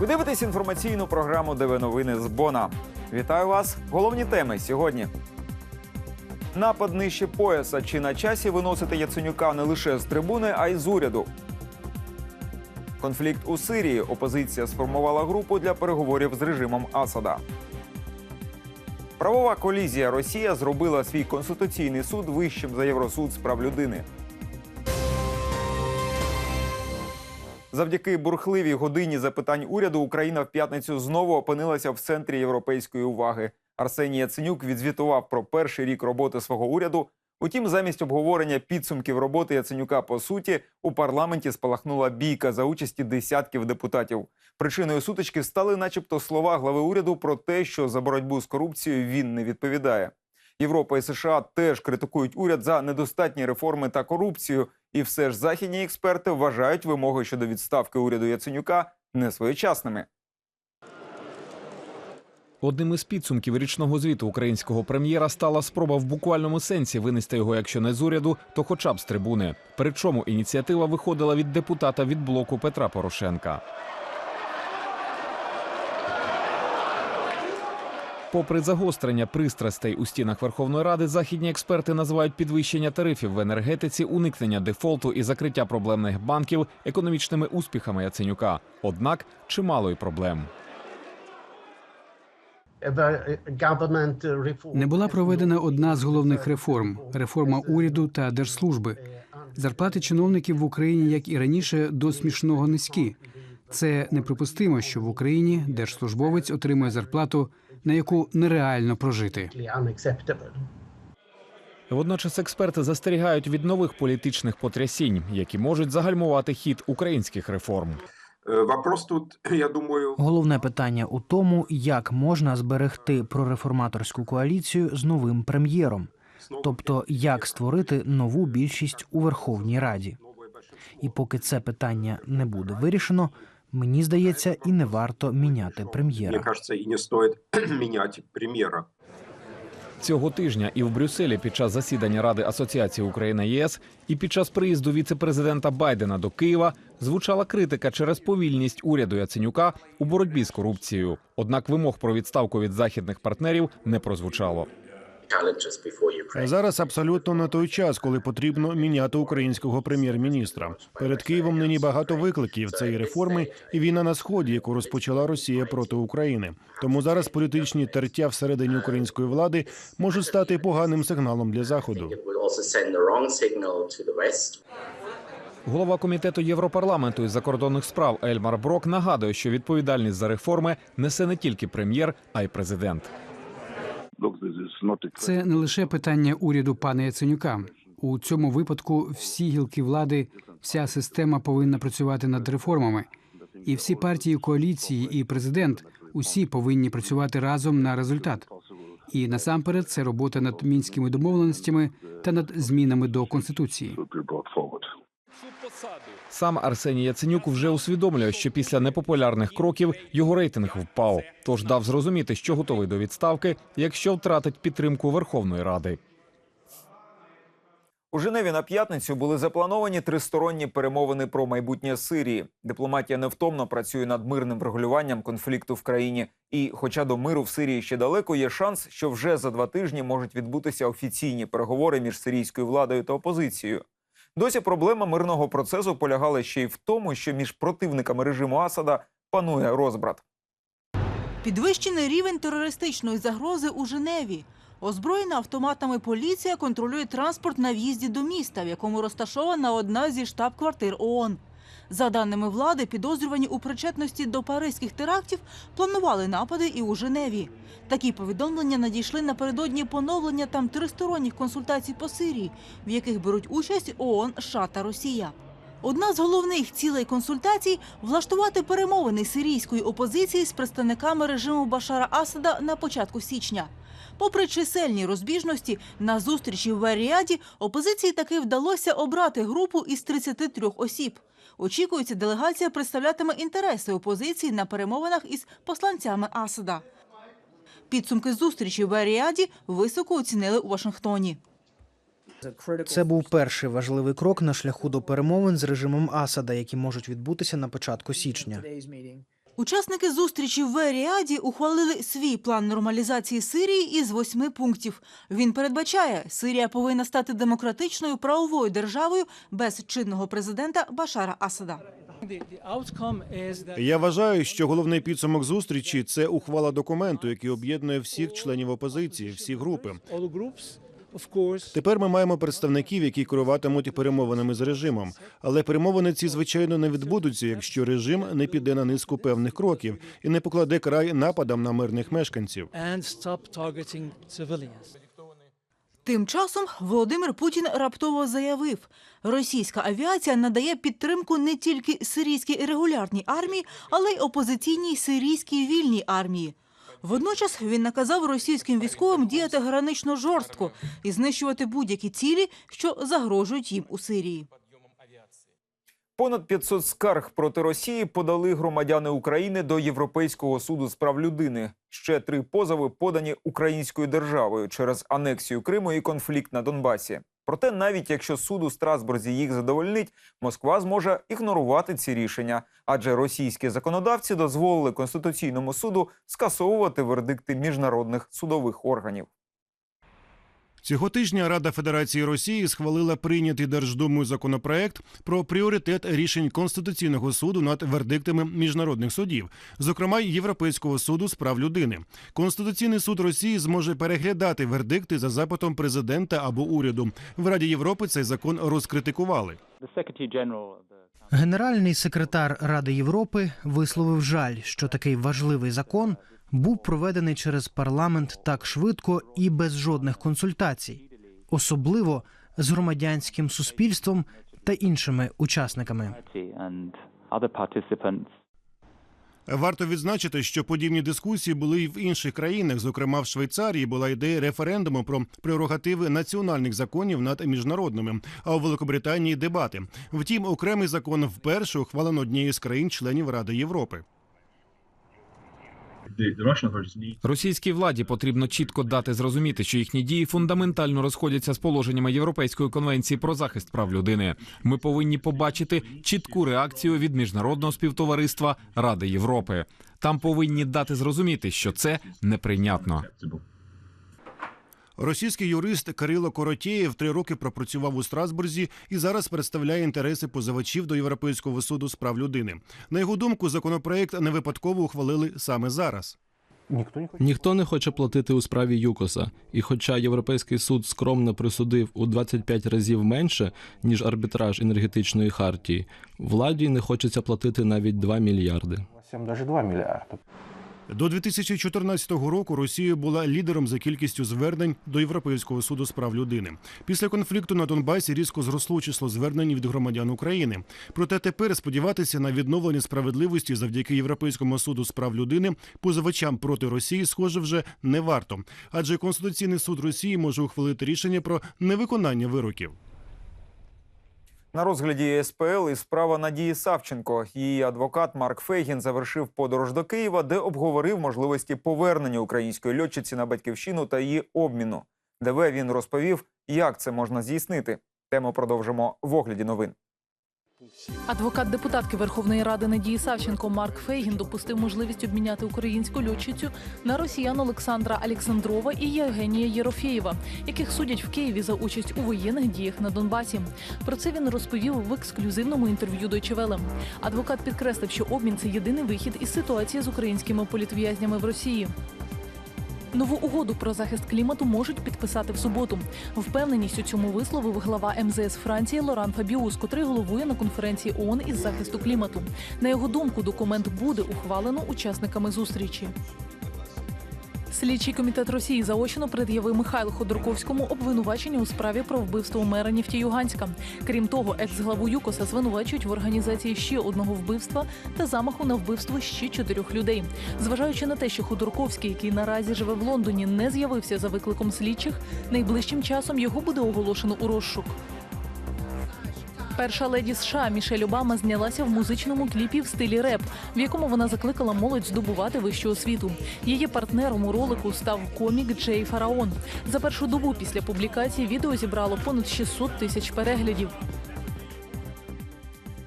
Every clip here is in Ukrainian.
Ви дивитесь інформаційну програму ДВ новини з Бона. Вітаю вас! Головні теми сьогодні. Напад нижче пояса. Чи на часі виносити Яценюка не лише з трибуни, а й з уряду. Конфлікт у Сирії. Опозиція сформувала групу для переговорів з режимом Асада. Правова колізія Росія зробила свій конституційний суд вищим за Євросуд з прав людини. Завдяки бурхливій годині запитань уряду Україна в п'ятницю знову опинилася в центрі європейської уваги. Арсеній Яценюк відзвітував про перший рік роботи свого уряду. Утім, замість обговорення підсумків роботи Яценюка по суті у парламенті спалахнула бійка за участі десятків депутатів. Причиною сутички стали, начебто, слова глави уряду про те, що за боротьбу з корупцією він не відповідає. Європа і США теж критикують уряд за недостатні реформи та корупцію, і все ж західні експерти вважають вимоги щодо відставки уряду Яценюка несвоєчасними. Одним із підсумків річного звіту українського прем'єра стала спроба в буквальному сенсі винести його, якщо не з уряду, то хоча б з трибуни. Причому ініціатива виходила від депутата від блоку Петра Порошенка. Попри загострення пристрастей у стінах Верховної Ради, західні експерти називають підвищення тарифів в енергетиці, уникнення дефолту і закриття проблемних банків економічними успіхами Яценюка. Однак чимало й проблем. Не була проведена одна з головних реформ реформа уряду та держслужби. Зарплати чиновників в Україні, як і раніше, до смішного низькі. Це неприпустимо, що в Україні держслужбовець отримує зарплату, на яку нереально прожити. Водночас експерти застерігають від нових політичних потрясінь, які можуть загальмувати хід українських реформ. Е, Вопрос тут, я думаю, Головне питання у тому, як можна зберегти прореформаторську коаліцію з новим прем'єром, тобто як створити нову більшість у Верховній Раді. І поки це питання не буде вирішено, мені здається, і не варто міняти мне прем'єра. кажется, и не стоит менять премьера. Цього тижня і в Брюсселі під час засідання Ради асоціації Україна ЄС і під час приїзду віце-президента Байдена до Києва звучала критика через повільність уряду Яценюка у боротьбі з корупцією. Однак вимог про відставку від західних партнерів не прозвучало. Зараз абсолютно не той час, коли потрібно міняти українського прем'єр-міністра. Перед Києвом нині багато викликів. Це і реформи, і війна на сході, яку розпочала Росія проти України. Тому зараз політичні тертя всередині української влади можуть стати поганим сигналом для заходу. Голова комітету Європарламенту із закордонних справ Ельмар Брок нагадує, що відповідальність за реформи несе не тільки прем'єр, а й президент. Це не лише питання уряду пана Яценюка. У цьому випадку всі гілки влади, вся система повинна працювати над реформами. І всі партії коаліції, і президент усі повинні працювати разом на результат. І насамперед це робота над мінськими домовленостями та над змінами до конституції. Сам Арсеній Яценюк вже усвідомлює, що після непопулярних кроків його рейтинг впав. Тож дав зрозуміти, що готовий до відставки, якщо втратить підтримку Верховної Ради. У Женеві на п'ятницю були заплановані тристоронні перемовини про майбутнє Сирії. Дипломатія невтомно працює над мирним врегулюванням конфлікту в країні. І, хоча до миру в Сирії ще далеко, є шанс, що вже за два тижні можуть відбутися офіційні переговори між сирійською владою та опозицією. Досі проблема мирного процесу полягала ще й в тому, що між противниками режиму Асада панує розбрат. Підвищений рівень терористичної загрози у Женеві. Озброєна автоматами поліція контролює транспорт на в'їзді до міста, в якому розташована одна зі штаб-квартир ООН. За даними влади, підозрювані у причетності до паризьких терактів планували напади і у Женеві. Такі повідомлення надійшли напередодні поновлення там тристоронніх консультацій по Сирії, в яких беруть участь ООН, США та Росія. Одна з головних цілей консультацій влаштувати перемовини сирійської опозиції з представниками режиму Башара Асада на початку січня. Попри чисельні розбіжності, на зустрічі в Аріаді опозиції таки вдалося обрати групу із 33 осіб. Очікується, делегація представлятиме інтереси опозиції на перемовинах із посланцями Асада. Підсумки зустрічі в Аріаді високо оцінили у Вашингтоні. Це був перший важливий крок на шляху до перемовин з режимом Асада, які можуть відбутися на початку січня. Учасники зустрічі в Еріаді ухвалили свій план нормалізації Сирії із восьми пунктів. Він передбачає, Сирія повинна стати демократичною правовою державою без чинного президента Башара Асада. Я вважаю, що головний підсумок зустрічі це ухвала документу, який об'єднує всіх членів опозиції, всі групи. Тепер ми маємо представників, які керуватимуть перемовинами з режимом. Але перемовини ці звичайно не відбудуться, якщо режим не піде на низку певних кроків і не покладе край нападам на мирних мешканців. Тим часом Володимир Путін раптово заявив, російська авіація надає підтримку не тільки сирійській регулярній армії, але й опозиційній сирійській вільній армії. Водночас він наказав російським військовим діяти гранично жорстко і знищувати будь-які цілі, що загрожують їм у Сирії. Понад 500 скарг проти Росії подали громадяни України до Європейського суду з прав людини. Ще три позови подані українською державою через анексію Криму і конфлікт на Донбасі. Проте, навіть якщо суд у Страсбурзі їх задовольнить, Москва зможе ігнорувати ці рішення, адже російські законодавці дозволили конституційному суду скасовувати вердикти міжнародних судових органів. Цього тижня Рада Федерації Росії схвалила прийнятий Держдумою законопроект про пріоритет рішень Конституційного суду над вердиктами міжнародних судів, зокрема Європейського суду з прав людини. Конституційний суд Росії зможе переглядати вердикти за запитом президента або уряду. В Раді Європи цей закон розкритикували. Генеральний секретар Ради Європи висловив жаль, що такий важливий закон був проведений через парламент так швидко і без жодних консультацій, особливо з громадянським суспільством та іншими учасниками. Варто відзначити, що подібні дискусії були й в інших країнах. Зокрема, в Швейцарії була ідея референдуму про прерогативи національних законів над міжнародними, а у Великобританії дебати. Втім, окремий закон вперше ухвалено однією з країн-членів Ради Європи. Російській владі потрібно чітко дати зрозуміти, що їхні дії фундаментально розходяться з положеннями Європейської конвенції про захист прав людини. Ми повинні побачити чітку реакцію від міжнародного співтовариства Ради Європи. Там повинні дати зрозуміти, що це неприйнятно. Російський юрист Кирило Коротєєв три роки пропрацював у Страсбурзі і зараз представляє інтереси позивачів до Європейського суду з прав людини. На його думку, законопроект не випадково ухвалили саме зараз. Ніхто не хоче платити у справі ЮКОСа, і хоча Європейський суд скромно присудив у 25 разів менше ніж арбітраж енергетичної хартії, владі не хочеться платити навіть 2 мільярди. До 2014 року Росія була лідером за кількістю звернень до Європейського суду з прав людини. Після конфлікту на Донбасі різко зросло число звернень від громадян України. Проте тепер сподіватися на відновлення справедливості завдяки Європейському суду з прав людини позивачам проти Росії, схоже, вже не варто, адже Конституційний суд Росії може ухвалити рішення про невиконання вироків. На розгляді СПЛ і справа Надії Савченко. Її адвокат Марк Фейгін завершив подорож до Києва, де обговорив можливості повернення української льотчиці на батьківщину та її обміну. ДВ він розповів, як це можна здійснити. Тему продовжимо в огляді новин. Адвокат депутатки Верховної Ради Надії Савченко Марк Фейгін допустив можливість обміняти українську льотчицю на росіян Олександра Олександрова і Євгенія Єрофєєва, яких судять в Києві за участь у воєнних діях на Донбасі. Про це він розповів в ексклюзивному інтерв'ю Deutsche Welle. Адвокат підкреслив, що обмін це єдиний вихід із ситуації з українськими політв'язнями в Росії. Нову угоду про захист клімату можуть підписати в суботу. Впевненість у цьому висловив глава МЗС Франції Лоран Фабіус, котрий головує на конференції ООН із захисту клімату. На його думку, документ буде ухвалено учасниками зустрічі. Слідчий комітет Росії заочно пред'явив Михайлу Ходорковському обвинувачення у справі про вбивство мера Нефтіюганська. Крім того, екс-главу ЮКОСа звинувачують в організації ще одного вбивства та замаху на вбивство ще чотирьох людей. Зважаючи на те, що Ходорковський, який наразі живе в Лондоні, не з'явився за викликом слідчих, найближчим часом його буде оголошено у розшук. Перша леді США Мішель Обама знялася в музичному кліпі в стилі реп, в якому вона закликала молодь здобувати вищу освіту. Її партнером у ролику став комік Джей Фараон. За першу добу після публікації відео зібрало понад 600 тисяч переглядів.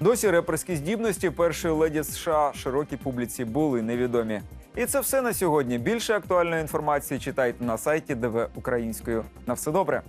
Досі реперські здібності першої леді США широкій публіці були невідомі. І це все на сьогодні. Більше актуальної інформації читайте на сайті ДВ Українською. На все добре.